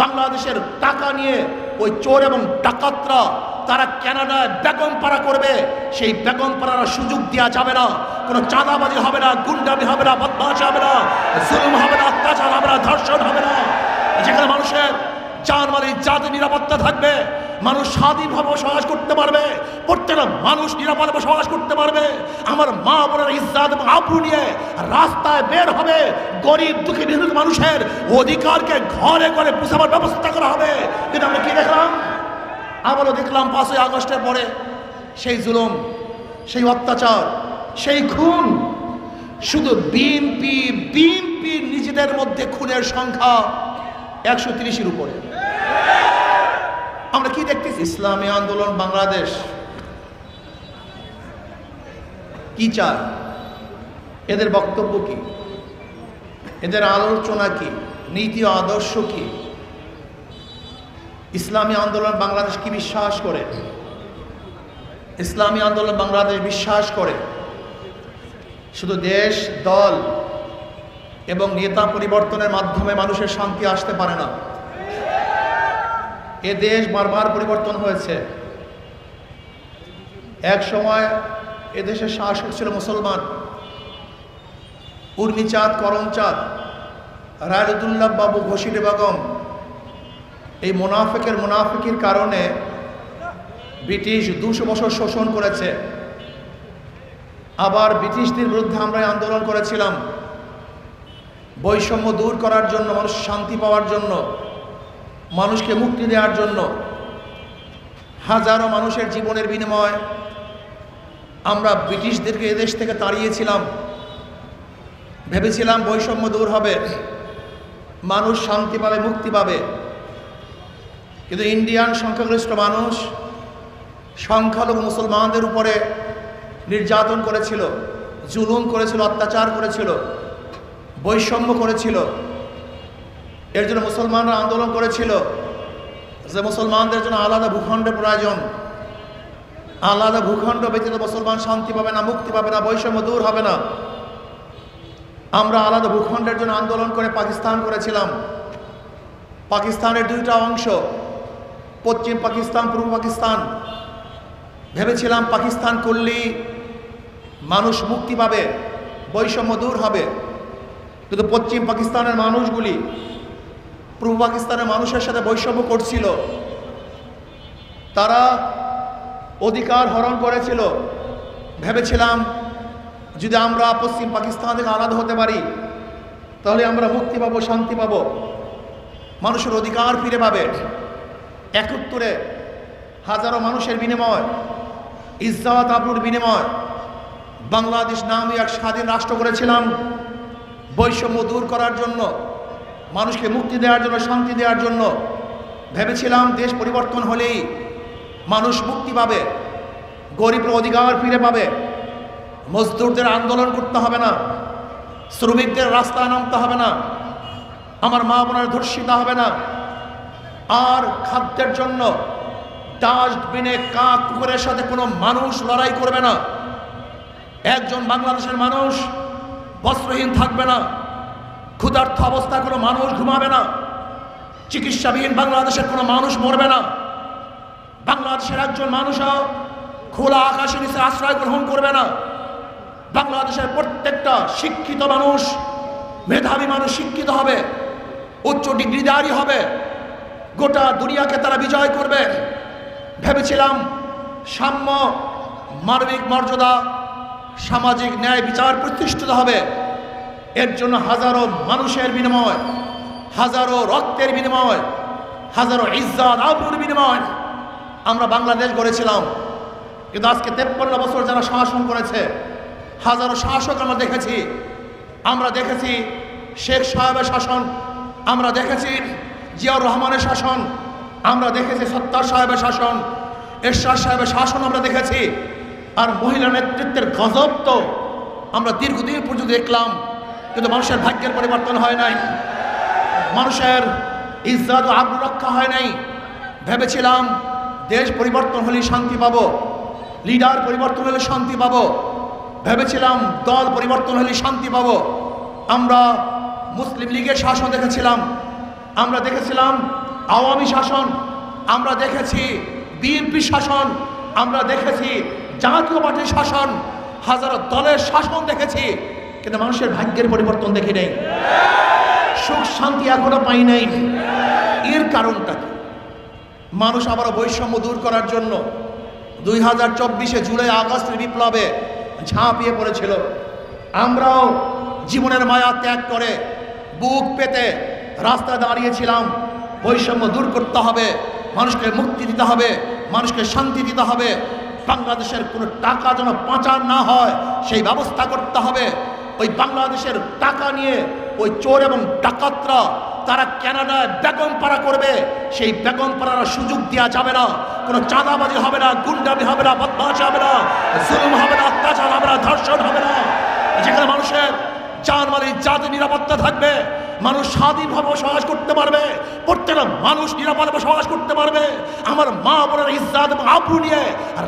বাংলাদেশের টাকা নিয়ে ওই চোর এবং ডাকাতরা তারা কেনাডায় বেগম পাড়া করবে, সেই বেগম পাড়ার সুযোগ দেওয়া যাবে না। কোনো চাঁদাবাজি হবে না, গুন্ডামি হবে না, বদমাশ হবে না, জুলুম হবে না, অত্যাচার হবে না, ধর্ষণ হবে না। যেখানে মানুষের যার মানে জাতি নিরাপত্তা থাকবে। মানুষ স্বাধীনভাবে বসবাস করতে পারবে। প্রত্যেকটা মানুষ নিরাপদে বসবাস করতে পারবে। আমার মা বোনের ইজ্জাত এবং নিয়ে রাস্তায় বের হবে। গরিব দুঃখী নিহত মানুষের অধিকারকে ঘরে ঘরে পুষাবার ব্যবস্থা করা হবে। কিন্তু আমরা কি দেখলাম? আবারও দেখলাম পাঁচই আগস্টের পরে। সেই জুলুম, সেই অত্যাচার, সেই খুন। শুধু বিএনপি বিএনপি নিজেদের মধ্যে খুনের সংখ্যা একশো তিরিশের উপরে। আমরা কি দেখতেছি? ইসলামী আন্দোলন বাংলাদেশ। কি চায় এদের বক্তব্য কি? এদের আলোচনা কি? নীতি আদর্শ কি? ইসলামী আন্দোলন বাংলাদেশ কি বিশ্বাস করে? ইসলামী আন্দোলন বাংলাদেশ বিশ্বাস করে। শুধু দেশ, দল এবং নেতা পরিবর্তনের মাধ্যমে মানুষের শান্তি আসতে পারে না। এ দেশ বারবার পরিবর্তন হয়েছে। এক সময় এ দেশের শাসক ছিল মুসলমান। উর্মিচাঁদ, করমচাঁদ, রায়দুল্লাহ বাবু, ঘোষিরে বেগম। এই মোনাফেকের মোনাফিকির কারণে ব্রিটিশ দুশো বছর শোষণ করেছে। আবার ব্রিটিশদের বিরুদ্ধে আমরা আন্দোলন করেছিলাম। বৈষম্য দূর করার জন্য, মানুষ শান্তি পাওয়ার জন্য। মানুষকে মুক্তি দেওয়ার জন্য হাজারো মানুষের জীবনের বিনিময় আমরা ব্রিটিশদেরকে এদেশ থেকে তাড়িয়েছিলাম। ভেবেছিলাম বৈষম্য দূর হবে। মানুষ শান্তি পাবে, মুক্তি পাবে। কিন্তু ইন্ডিয়ান সংখ্যাগরিষ্ঠ মানুষ সংখ্যালঘু মুসলমানদের উপরে নির্যাতন করেছিল, জুলুম করেছিল, অত্যাচার করেছিল, বৈষম্য করেছিল। এর জন্য মুসলমানরা আন্দোলন করেছিল। যে মুসলমানদের জন্য আলাদা ভূখণ্ডের প্রয়োজন। আলাদা ভূখণ্ড ব্যতীত মুসলমান শান্তি পাবে না, মুক্তি পাবে না, বৈষম্য দূর হবে না। আমরা আলাদা ভূখণ্ডের জন্য আন্দোলন করে পাকিস্তান করেছিলাম। পাকিস্তানের দুইটা অংশ, পশ্চিম পাকিস্তান, পূর্ব পাকিস্তান। ভেবেছিলাম পাকিস্তান করলেই মানুষ মুক্তি পাবে, বৈষম্য দূর হবে। কিন্তু পশ্চিম পাকিস্তানের মানুষগুলি পূর্ব পাকিস্তানের মানুষের সাথে বৈষম্য করছিল। তারা অধিকার হরণ করেছিল। ভেবেছিলাম, যদি আমরা পশ্চিম পাকিস্তান থেকে আলাদা হতে পারি, তাহলে আমরা মুক্তি পাবো, শান্তি পাবো। মানুষের অধিকার ফিরে পাবে। একত্তরে হাজারো মানুষের বিনিময়, ইজ্জাত আবরুর বিনিময়। বাংলাদেশ নামে এক স্বাধীন রাষ্ট্র করেছিলাম বৈষম্য দূর করার জন্য মানুষকে মুক্তি দেওয়ার জন্য, শান্তি দেওয়ার জন্য। ভেবেছিলাম দেশ পরিবর্তন হলেই মানুষ মুক্তি পাবে, গরিবের অধিকার ফিরে পাবে। মজদুরদের আন্দোলন করতে হবে না, শ্রমিকদের রাস্তায় নামতে হবে না, আমার মা বোনের ধর্ষিতা হবে না। আর খাদ্যের জন্য ডাস্টবিনে কাক কুকুরের সাথে কোনো মানুষ লড়াই করবে না। একজন বাংলাদেশের মানুষ বস্ত্রহীন থাকবে না। ক্ষুধার্থ অবস্থায় কোনো মানুষ ঘুমাবে না। চিকিৎসাবিহীন বাংলাদেশের কোনো মানুষ মরবে না। বাংলাদেশের একজন মানুষও খোলা আকাশের নিচে আশ্রয় গ্রহণ করবে না। বাংলাদেশের প্রত্যেকটা শিক্ষিত মানুষ, মেধাবী মানুষ শিক্ষিত হবে, উচ্চ ডিগ্রিদারি হবে। গোটা দুনিয়াকে তারা বিজয় করবে। ভেবেছিলাম সাম্য, মানবিক মর্যাদা, সামাজিক ন্যায় বিচার প্রতিষ্ঠিত হবে। এর জন্য হাজারো মানুষের বিনিময়, হাজারো রক্তের বিনিময়, হাজারো ইজ্জাত আবরুর বিনিময় আমরা বাংলাদেশ গড়েছিলাম। কিন্তু আজকে তেপ্পন্ন বছর যারা শাসন করেছে, হাজারো শাসক আমরা দেখেছি। আমরা দেখেছি শেখ সাহেবের শাসন, আমরা দেখেছি জিয়াউর রহমানের শাসন, আমরা দেখেছি সত্তার সাহেবের শাসন, এরশাদ সাহেবের শাসন আমরা দেখেছি। আর মহিলা নেতৃত্বের গজব তো আমরা দীর্ঘদিন পর্যন্ত দেখলাম। কিন্তু মানুষের ভাগ্যের পরিবর্তন হয় নাই। মানুষের ইজ্জাত ও আব্রু রক্ষা হয় নাই। ভেবেছিলাম দেশ পরিবর্তন হলে শান্তি পাবো, লিডার পরিবর্তন হলে শান্তি পাবো। ভেবেছিলাম দল পরিবর্তন হলে শান্তি পাবো। আমরা মুসলিম লীগের শাসন দেখেছিলাম। আমরা দেখেছিলাম আওয়ামী শাসন। আমরা দেখেছি বিএনপি শাসন। আমরা দেখেছি জাতীয় পার্টির শাসন। হাজারো দলের শাসন দেখেছি। কিন্তু মানুষের ভাগ্যের পরিবর্তন দেখি নেই। সুখ, শান্তি এখনও পাই নাই। এর কারণটা কি? মানুষ আবারও বৈষম্য দূর করার জন্য দুই হাজার চব্বিশে জুলাই আগস্টের বিপ্লবে ঝাঁপিয়ে পড়েছিল। আমরাও জীবনের মায়া ত্যাগ করে বুক পেতে রাস্তায় দাঁড়িয়েছিলাম। বৈষম্য দূর করতে হবে, মানুষকে মুক্তি দিতে হবে, মানুষকে শান্তি দিতে হবে। বাংলাদেশের কোনো টাকা যেন পাচার না হয়, সেই ব্যবস্থা করতে হবে। ওই বাংলাদেশের টাকা নিয়ে ওই চোর এবং ডাকাতরা তারা ক্যানাডায় বেগম পাড়া করবে। সেই বেগম পাড়ার সুযোগ দেওয়া যাবে না। কোনো চাঁদাবাজি হবে না, গুন্ডামি হবে না, বদমাশ হবে না, জুলুম হবে না, অত্যাচার হবে না, ধর্ষণ হবে না। যেখানে মানুষের চার মানে জাতি নিরাপত্তা থাকবে। মানুষ স্বাধীনভাবে বসবাস করতে পারবে। প্রত্যেকটা মানুষ নিরাপদে বসবাস করতে পারবে। আমার মা বোনের ইজ্জাত এবং নিয়ে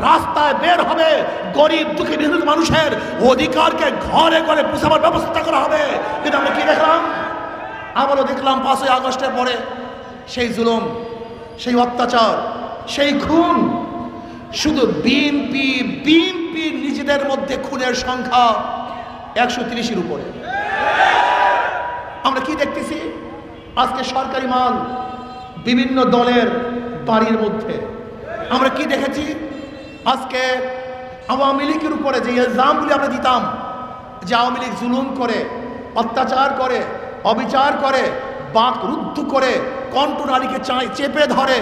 রাস্তায় বের হবে। গরিব দুঃখী বিভিন্ন মানুষের অধিকারকে ঘরে ঘরে পুষাবার ব্যবস্থা করা হবে। কিন্তু আমরা কি দেখলাম? আবারও দেখলাম পাঁচই আগস্টের পরে সেই জুলুম, সেই অত্যাচার, সেই খুন। শুধু বিএনপি বিএনপি নিজেদের মধ্যে খুনের সংখ্যা একশো তিরিশের উপরে। আমরা কি দেখতেছি? আজকে সরকারি মাল বিভিন্ন দলের বাড়ির মধ্যে। আমরা কি দেখেছি? আজকে আওয়ামী লীগের উপরে যে ইলজামগুলি আমরা দিতাম, যে আওয়ামী লীগ জুলুম করে, অত্যাচার করে, অবিচার করে, বাক রুদ্ধ করে কণ্ঠনালীকে চাই চেপে ধরে,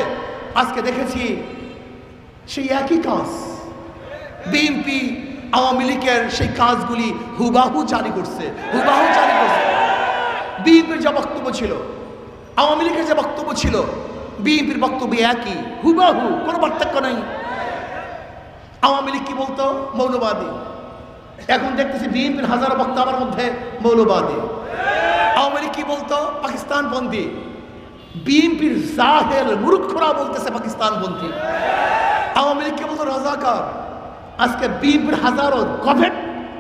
আজকে দেখেছি সেই একই কাজ। বিএনপি আওয়ামী লীগের সেই কাজগুলি হুবাহু জারি করছে। হুবাহু জারি বিএনপির যে বক্তব্য ছিল, আওয়ামী লীগের যে বক্তব্য ছিল, বিএনপির বক্তব্য একই, হুবাহু, কোনো পার্থক্য নাই। আওয়ামী লীগ কি বলতো? মৌলবাদী। এখন দেখতেছি বিএনপির হাজারো বক্তব্যের মধ্যে মৌলবাদী। আওয়ামী লীগ কি বলতো? পাকিস্তান বন্দী বিএনপির জাহেল মূর্খরা বলতেছে পাকিস্তান বন্দী আওয়ামী লীগকে বলতো? রাজাকার। আজকে বিএনপির হাজারো গভেট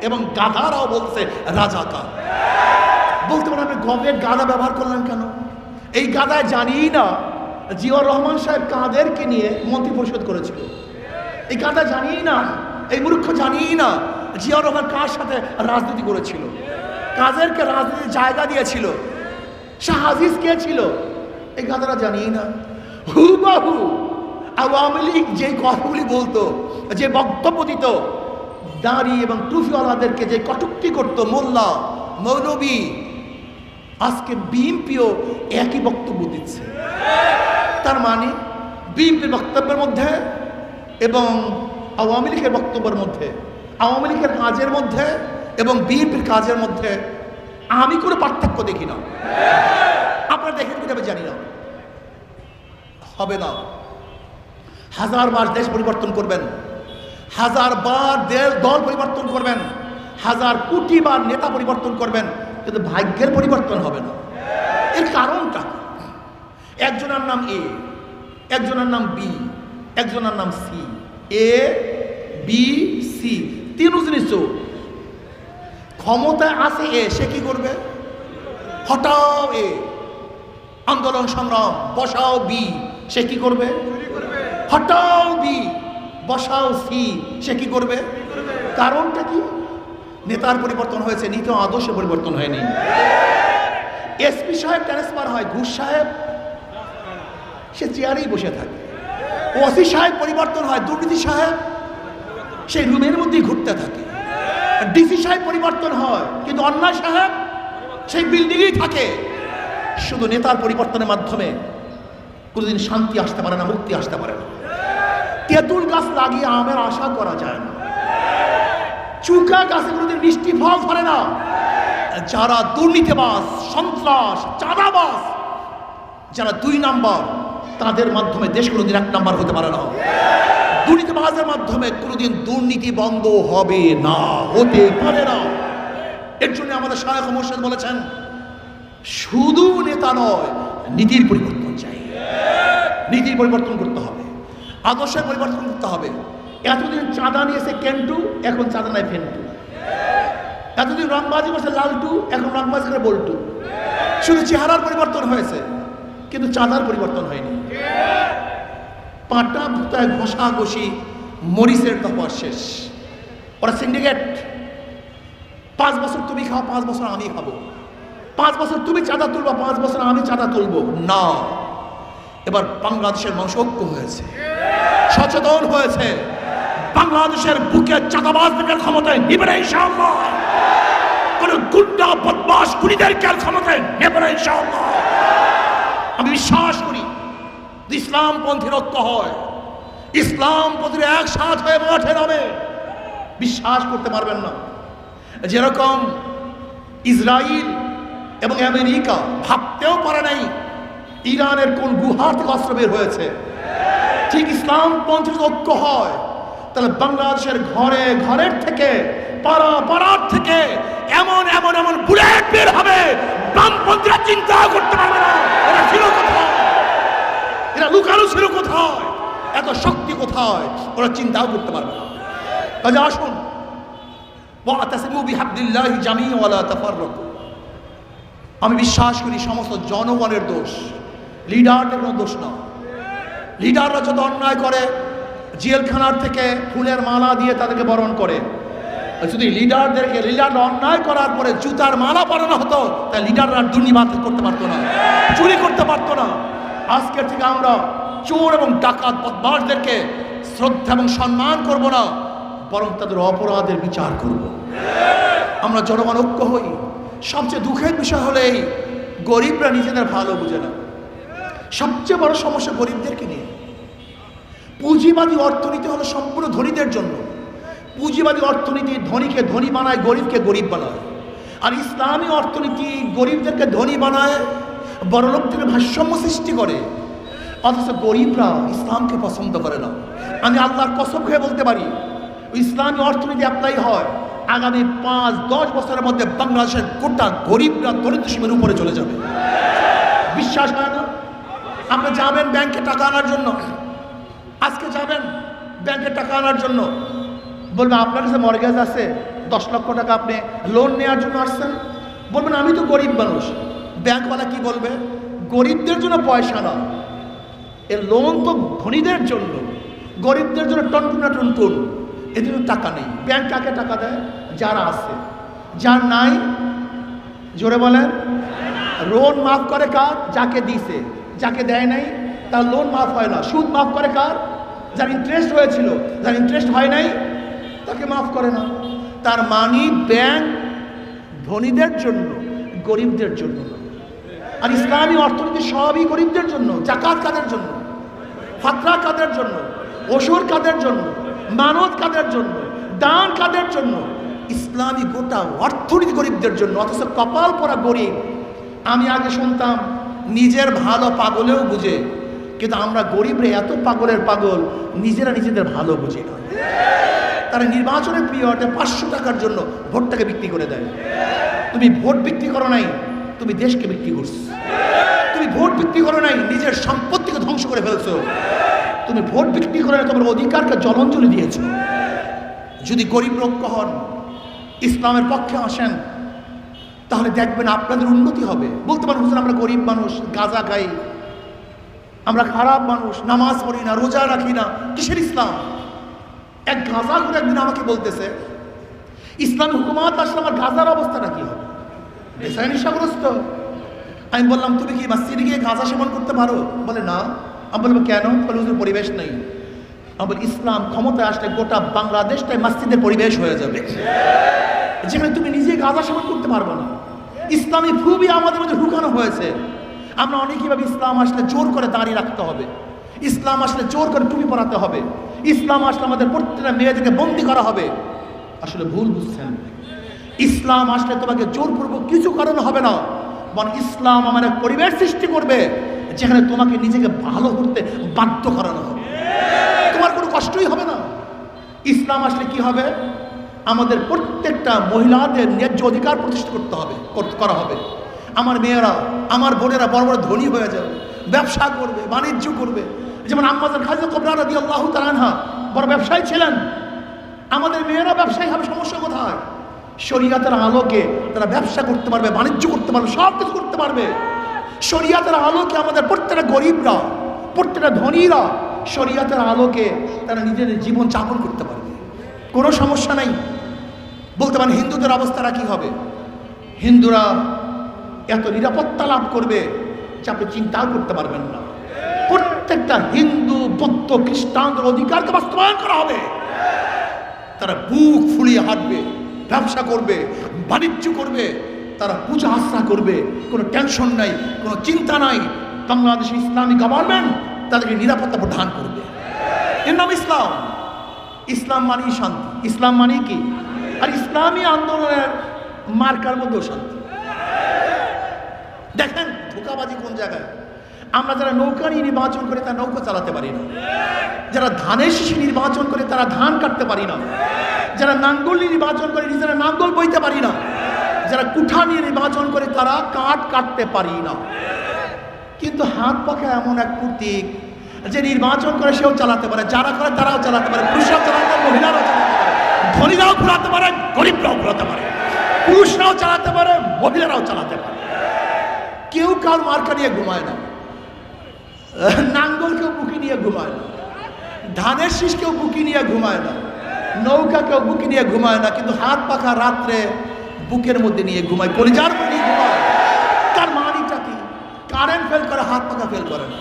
এবং গাধারাও বলছে রাজাকার। বলতে পারেন গাদা ব্যবহার করলেন কেন? এই গাধায় জানিই না জিয়াউর রহমান সাহেব কাদেরকে নিয়ে মন্ত্রী পরিষদ করেছিল। এই গাদা জানিই না, এই মূর্খ জানিই না জিয়াউর রহমান কার সাথে রাজনীতি করেছিল। কাদেরকে রাজনীতির জায়গা দিয়েছিল, শাহ আজিজ কে ছিল? এই গাধারা জানিই না। হুবাহু আওয়ামী লীগ যে কথাগুলি বলতো, যে বক্তব্য দিত, দাড়ি এবং টুফিওয়ালাদেরকে যে কটুক্তি করতো মোল্লা, মৌলবী আজকে বিএনপিও একই বক্তব্য দিচ্ছে। তার মানে বিএনপির বক্তব্যের মধ্যে এবং আওয়ামী লীগের বক্তব্যের মধ্যে, আওয়ামী লীগের কাজের মধ্যে এবং বিএনপির কাজের মধ্যে আমি কোনো পার্থক্য দেখি না। আপনারা দেখেন কিনা জানি না। হবে না। হাজার বার দেশ পরিবর্তন করবেন। হাজার বার দেশ দল পরিবর্তন করবেন। হাজার কোটি বার নেতা পরিবর্তন করবেন। কিন্তু ভাগ্যের পরিবর্তন হবে না। এর কারণটা একজনের নাম এ, একজনের নাম বি, একজনের নাম সি, এ, বি, সি, তিন জিনিস চোখ ক্ষমতায় আছে এ, সে কি করবে? হটাও এ। আন্দোলন সংগ্রাম, বসাও বি, সে কি করবে? হটাও বি, বসাও সি, সে কি করবে? কারণটা কি? নেতার পরিবর্তন হয়েছে, নীতি আদর্শে পরিবর্তন হয়নি। এসপি সাহেব ট্রান্সফার হয়, ঘুষ সাহেব, সে চেয়ারেই বসে থাকে। ওসি সাহেব পরিবর্তন হয়, দুর্নীতি সাহেব সেই রুমের মধ্যেই ঘুরতে থাকে। ডিসি সাহেব পরিবর্তন হয়, কিন্তু অন্যায় সাহেব, সেই বিল্ডিংয়েই থাকে। শুধু নেতার পরিবর্তনের মাধ্যমে, কোনোদিন শান্তি আসতে পারে না, মুক্তি আসতে পারে না। তেঁতুল গাছ লাগিয়ে আমের আশা করা যায় না। চুকা গাছে কোনোদিন মিষ্টি ফল ধরে না। যারা দুর্নীতিবাস সন্ত্রাস চাঁদাবাস যারা দুই নাম্বার, তাদের মাধ্যমে দেশ কোনোদিন এক নাম্বার হতে পারে না। দুর্নীতিবাজের মাধ্যমে কোনোদিন দুর্নীতি বন্ধ হবে না হতে পারে না। এর জন্য আমাদের শায়খ মোর্শেদ বলেছেন, শুধু নেতা নয়, নীতির পরিবর্তন চাই। নীতির পরিবর্তন করতে হবে, আদর্শের পরিবর্তন করতে হবে। এতদিন চাঁদা নিয়েছে কেন্টু, এখন চাঁদা নাই ফেন্টু। এতদিন রংবাজি করছে লালটু, এখন রংবাজি করে বল্টু। শুধু চেহারার পরিবর্তন হয়েছে, কিন্তু চাঁদার পরিবর্তন হয়নি। পাটা, ভুতায় ঘষা ঘষি মরিচের তপর শেষ। ওরা সিন্ডিকেট পাঁচ বছর তুমি খাও, পাঁচ বছর আমি খাব। পাঁচ বছর তুমি চাঁদা তুলবো, পাঁচ বছর আমি চাঁদা তুলবো। না, এবার বাংলাদেশের মানুষ ঐক্য হয়েছে। সচেতন হয়েছে। বাংলাদেশের বুকে চাঁদাবাজদের ক্ষমতায় নিবে না ইনশাআল্লাহ। কোন গুন্ডা বদমাস গুলিদেরকে আর ক্ষমতায় নেবে না ইনশাআল্লাহ। আমি বিশ্বাস করি ইসলাম পন্থীর ঐক্য হয়। ইসলাম পন্থীর একসাথ হয়ে মাঠে নামে। বিশ্বাস করতে পারবেন না। যেরকম ইসরায়েল এবং আমেরিকা ভাবতেও পারে নাই ইরানের কোন গুহার থেকে অস্ত্র বের হয়েছে। ঠিক ইসলাম পন্থীর ঐক্য হয়। তাহলে বাংলাদেশের ঘরে, ঘরের থেকে, পাড়া, পাড়ার থেকে এমন এমন এমন বুলেট বের হবে। বামপন্থীরা চিন্তা করতে পারবে না। এরা ছিল কোথায়? এরা লুকানো ছিল কোথায়? এত শক্তি কোথায়? ওরা চিন্তাও করতে পারবে না। কাজে আসুন। আমি বিশ্বাস করি সমস্ত জনগণের দোষ। লিডারদের কোনো দোষ না। লিডাররা যত অন্যায় করে জেলখানার থেকে ফুলের মালা দিয়ে তাদেরকে বরণ করে। যদি লিডারদেরকে লিডাররা অন্যায় করার পরে জুতার মালা পরানো হতো, তাই লিডাররা দুর্নীবাদ করতে পারতো না, চুরি করতে পারতো না। আজকের থেকে আমরা চোর এবং ডাকাত বদমাসদেরকে শ্রদ্ধা এবং সম্মান করব না, বরং তাদের অপরাধের বিচার করব। আমরা জনগণ ঐক্য হই। সবচেয়ে দুঃখের বিষয় হলে এই, গরিবরা নিজেদের ভালো বুঝে না। সবচেয়ে বড় সমস্যা গরিবদেরকে নিয়ে। পুঁজিবাদী অর্থনীতি হলো সম্পূর্ণ ধনীদের জন্য। পুঁজিবাদী অর্থনীতি ধনীকে ধনী বানায়, গরিবকে গরিব বানায়। আর ইসলামী অর্থনীতি গরিবদেরকে ধনী বানায়, বড়লোকদের ভারসাম্য সৃষ্টি করে। অথচ গরিবরা ইসলামকে পছন্দ করে না। আমি আল্লাহর কসম খেয়ে বলতে পারি, ইসলামী অর্থনীতি অ্যাপ্লাই হয় আগামী পাঁচ, দশ বছরের মধ্যে বাংলাদেশের গোটা গরিবরা দরিদ্র সীমের উপরে চলে যাবে। বিশ্বাস হয় না? আপনি যাবেন ব্যাংকে টাকা আনার জন্য। আজকে যাবেন ব্যাংকে টাকা আনার জন্য। বলবেন, আপনার কাছে মর্গেজ আছে, দশ লক্ষ টাকা আপনি লোন নেওয়ার জন্য আসছেন। বলবেন, আমি তো গরিব মানুষ। ব্যাংকওয়ালা কি বলবে? গরিবদের জন্য পয়সা না এ লোন তো ধনীদের জন্য। গরিবদের জন্য টনটুনা টনটুন। এদের টাকা নেই। ব্যাংক কাকে টাকা দেয়? যারা আছে। যার নাই, জোরে বলেন লোন মাফ করে কার? যাকে দিছে। যাকে দেয় নাই, তার লোন মাফ হয় না। সুদ মাফ করে কার? যার ইন্টারেস্ট হয়েছিল, যার ইন্টারেস্ট হয় নাই, তাকে মাফ করে না তার মানি ব্যাংক ধনীদের জন্য, গরিবদের জন্য আর ইসলামী অর্থনীতি সবই গরিবদের জন্য, জাকাত কাদের জন্য? ফাতরা কাদের জন্য? ওষুর কাদের জন্য? মানত কাদের জন্য? দান কাদের জন্য? ইসলামী গোটা অর্থনীতি গরিবদের জন্য, অথচ কপাল পরা গরিব। আমি আগে শুনতাম, নিজের ভালো পাগলেও বুঝে কিন্তু আমরা গরিবরে এত পাগলের পাগল নিজেরা নিজেদের ভালো বুঝি না। তারা নির্বাচনের পিরিয়ডে পাঁচশো টাকার জন্য ভোটটাকে বিক্রি করে দেয়। তুমি ভোট বিক্রি করো নাই তুমি দেশকে বিক্রি করছ। তুমি ভোট বিক্রি করো নাই নিজের সম্পত্তিকে ধ্বংস করে ফেলছো। তুমি ভোট বিক্রি করে নাই, তোমার অধিকারকে জলাঞ্জলি দিয়েছ। যদি গরিব রক্ষ হন ইসলামের পক্ষে আসেন তাহলে দেখবেন আপনাদের উন্নতি হবে। বলতে পারেন আমরা গরিব মানুষ গাঁজা খাই আমরা খারাপ মানুষ, নামাজ পড়ি না, রোজা রাখি না। কিসের ইসলাম? এক গাঁজা করে একদিন আমাকে বলতেছে, ইসলামী হুকুমাত আসলে আমার গাঁজার অবস্থাটা কি হবে নেশাগ্রস্ত। আমি বললাম, তুমি কি মসজিদে গিয়ে গাঁজা সেবন করতে পারো? বলে না। আমি বলব কেন? বলে হুজুর, পরিবেশ নেই। আমি বলি ইসলাম ক্ষমতায় আসলে গোটা বাংলাদেশটাই মসজিদের পরিবেশ হয়ে যাবে। যেখানে তুমি নিজে গাঁজা সেবন করতে পারবে না। ইসলামী খুবই আমাদের মধ্যে ঢুকানো হয়েছে। আমরা অনেকেই ভাবে ইসলাম আসলে জোর করে দাঁড়িয়ে রাখতে হবে। ইসলাম আসলে জোর করে টুপি পরাতে হবে। ইসলাম আসলে আমাদের প্রত্যেকটা মেয়েদেরকে বন্দি করা হবে। আসলে ভুল বুঝছেন? ইসলাম আসলে তোমাকে জোরপূর্বক কিছু কারণ হবে না। বরং ইসলাম আমার এক পরিবেশ সৃষ্টি করবে, যেখানে তোমাকে নিজেকে ভালো করতে বাধ্য করানো হবে। তোমার কোনো কষ্টই হবে না। ইসলাম আসলে কি হবে? আমাদের প্রত্যেকটা মহিলাদের ন্যায্য অধিকার প্রতিষ্ঠা করতে হবে করা হবে। আমার মেয়েরা, আমার বোনেরা বড় বড় ধনী হয়ে যাবে, ব্যবসা করবে, বাণিজ্য করবে। যেমন আম্মাজান খাজা কবরা রাদি আল্লাহ তালানহা বড় ব্যবসায়ী ছিলেন। আমাদের মেয়েরা ব্যবসায়ী হবে, সমস্যা কোথায়? শরীয়তের আলোকে তারা ব্যবসা করতে পারবে, বাণিজ্য করতে পারবে, সব কিছু করতে পারবে। শরিয়াতের আলোকে আমাদের প্রত্যেকটা গরিবরা, প্রত্যেকটা ধনীরা শরিয়াতের আলোকে তারা নিজের জীবন যাপন করতে পারবে। কোনো সমস্যা নাই। বলতে পারেন হিন্দুদের অবস্থাটা কি হবে? হিন্দুরা এত নিরাপত্তা লাভ করবে যে আপনি চিন্তাও করতে পারবেন না। প্রত্যেকটা হিন্দু, বৌদ্ধ, খ্রিস্টানদের অধিকারকে বাস্তবায়ন করা হবে। তারা বুক ফুলিয়ে হাঁটবে, ব্যবসা করবে, বাণিজ্য করবে, তারা পূজা আশ্রা করবে, কোনো টেনশন নাই, কোনো চিন্তা নাই। বাংলাদেশ ইসলামী গভর্নমেন্ট তাদেরকে নিরাপত্তা প্রদান করবে। এর নাম ইসলাম। ইসলাম মানেই শান্তি। ইসলাম মানে কি? আর ইসলামী আন্দোলনের মার্কার মধ্যেও শান্তি। দেখেন ধোকাবাজি কোন জায়গায়? আমরা যারা নৌকা নিয়ে নির্বাচন করে তারা নৌকা চালাতে পারি না। যারা ধানের শিশি নির্বাচন করে তারা ধান কাটতে পারি না। যারা নাঙ্গল নিয়ে নির্বাচন করে নিজেরা নাঙ্গল বইতে পারি না। যারা কুঠা নিয়ে নির্বাচন করে তারা কাঠ কাটতে পারি না। কিন্তু হাত পাখা এমন এক প্রতীক যে নির্বাচন করে সেও চালাতে পারে, যারা করে তারাও চালাতে পারে, পুরুষরাও চালাতে পারে, মহিলারাও চালাতে পারে, ধনীরাও ঘুরাতে পারে, গরিবরাও ঘুরাতে পারে, পুরুষরাও চালাতে পারে, মহিলারাও চালাতে পারে। কেউ কার মার্কা নিয়ে ঘুমায় না। নাঙ্গল কেউ বুকি নিয়ে ঘুমায় না। ধানের শীষ কেউ বুকি নিয়ে ঘুমায় না। নৌকা কেউ বুকি নিয়ে ঘুমায় না, কিন্তু হাত পাখা রাত্রে বুকের মধ্যে নিয়ে ঘুমায়, কলিজার মধ্যে ঘুমায়। তার মানিটা কি? কারেন্ট ফেল করে, হাত পাখা ফেল করে না।